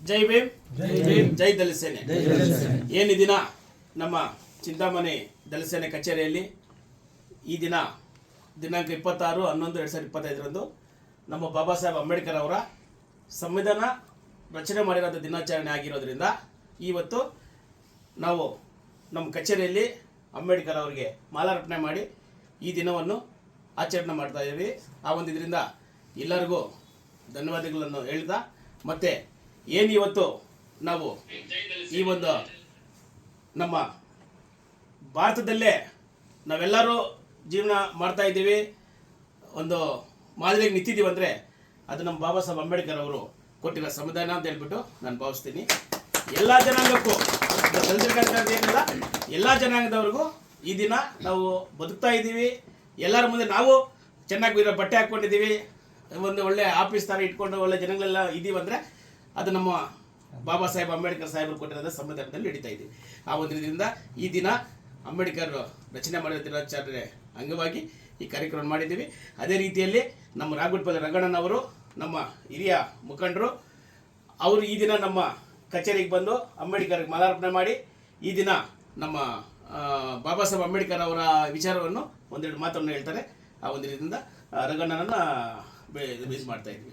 ಜೈ ಭೀಮ್. ಜೈ ದಲಸೇನೆ. ಸೇನೆ ಏನು ಈ ದಿನ ನಮ್ಮ ಚಿಂತಾಮಣಿ ದಲಸೇನೆ ಸೇನೆ ಕಚೇರಿಯಲ್ಲಿ ಈ ದಿನ ದಿನಾಂಕ ಇಪ್ಪತ್ತಾರು ಹನ್ನೊಂದು ಎರಡು ಸಾವಿರದ ಇಪ್ಪತ್ತೈದರಂದು ನಮ್ಮ ಬಾಬಾ ಸಾಹೇಬ್ ಅಂಬೇಡ್ಕರ್ ಅವರ ಸಂವಿಧಾನ ರಚನೆ ಮಾಡಿರೋಂಥ ದಿನಾಚರಣೆ ಆಗಿರೋದ್ರಿಂದ ಇವತ್ತು ನಾವು ನಮ್ಮ ಕಚೇರಿಯಲ್ಲಿ ಅಂಬೇಡ್ಕರ್ ಅವರಿಗೆ ಮಾಲಾರ್ಪಣೆ ಮಾಡಿ ಈ ದಿನವನ್ನು ಆಚರಣೆ ಮಾಡ್ತಾ ಇದ್ದೀವಿ. ಆ ಒಂದು ಇದರಿಂದ ಎಲ್ಲರಿಗೂ ಧನ್ಯವಾದಗಳನ್ನು ಹೇಳ್ತಾ, ಮತ್ತೆ ಏನು ಇವತ್ತು ನಾವು ಈ ಒಂದು ನಮ್ಮ ಭಾರತದಲ್ಲೇ ನಾವೆಲ್ಲರೂ ಜೀವನ ಮಾಡ್ತಾ ಇದ್ದೀವಿ. ಒಂದು ಮಾದರಿಯಾಗಿ ನಿಂತಿದ್ದೀವಿ ಅಂದರೆ ಅದು ನಮ್ಮ ಬಾಬಾ ಸಾಹೇಬ್ ಅಂಬೇಡ್ಕರ್ ಅವರು ಕೊಟ್ಟಿರೋ ಸಂವಿಧಾನ ಅಂತ ಹೇಳ್ಬಿಟ್ಟು ನಾನು ಭಾವಿಸ್ತೀನಿ. ಎಲ್ಲ ಜನಾಂಗಕ್ಕೂ ಏನಿಲ್ಲ, ಎಲ್ಲ ಜನಾಂಗದವ್ರಿಗೂ ಈ ದಿನ ನಾವು ಬದುಕ್ತಾ ಇದ್ದೀವಿ. ಎಲ್ಲರ ಮುಂದೆ ನಾವು ಚೆನ್ನಾಗಿ ಬಟ್ಟೆ ಹಾಕ್ಕೊಂಡಿದ್ದೀವಿ. ಒಂದು ಒಳ್ಳೆ ಆಫೀಸ್ ಥರ ಇಟ್ಕೊಂಡು ಒಳ್ಳೆ ಜನಗಳೆಲ್ಲ ಇದೀವಿ ಅಂದರೆ ಅದು ನಮ್ಮ ಬಾಬಾ ಸಾಹೇಬ್ ಅಂಬೇಡ್ಕರ್ ಸಾಹೇಬರು ಕೊಟ್ಟಿರೋದ ಸಂವಿಧಾನದಲ್ಲಿ ನಡೀತಾ ಇದ್ದೀವಿ ಆ ಒಂದು ದಿನದಿಂದ ಈ ದಿನ ಅಂಬೇಡ್ಕರ್ ರಚನೆ ಮಾಡಿದ ದಿನಾಚರಣೆ ಅಂಗವಾಗಿ ಈ ಕಾರ್ಯಕ್ರಮ ಮಾಡಿದ್ದೀವಿ. ಅದೇ ರೀತಿಯಲ್ಲಿ ನಮ್ಮ ರಾಗುಡ್ಪಲ್ಲಿ ರಂಗಣ್ಣನವರು ನಮ್ಮ ಹಿರಿಯ ಮುಖಂಡರು, ಅವರು ಈ ದಿನ ನಮ್ಮ ಕಚೇರಿಗೆ ಬಂದು ಅಂಬೇಡ್ಕರ್ಗೆ ಮಾಲಾರ್ಪಣೆ ಮಾಡಿ ಈ ದಿನ ನಮ್ಮ ಬಾಬಾ ಸಾಹೇಬ್ ಅಂಬೇಡ್ಕರ್ ಅವರ ವಿಚಾರವನ್ನು ಒಂದೆರಡು ಮಾತನ್ನು ಹೇಳ್ತಾರೆ. ಆ ಒಂದು ಇದರಿಂದ ರಂಗಣ್ಣನನ್ನು ಬೇ ಇದು ಮಾಡ್ತಾ ಇದ್ವಿ.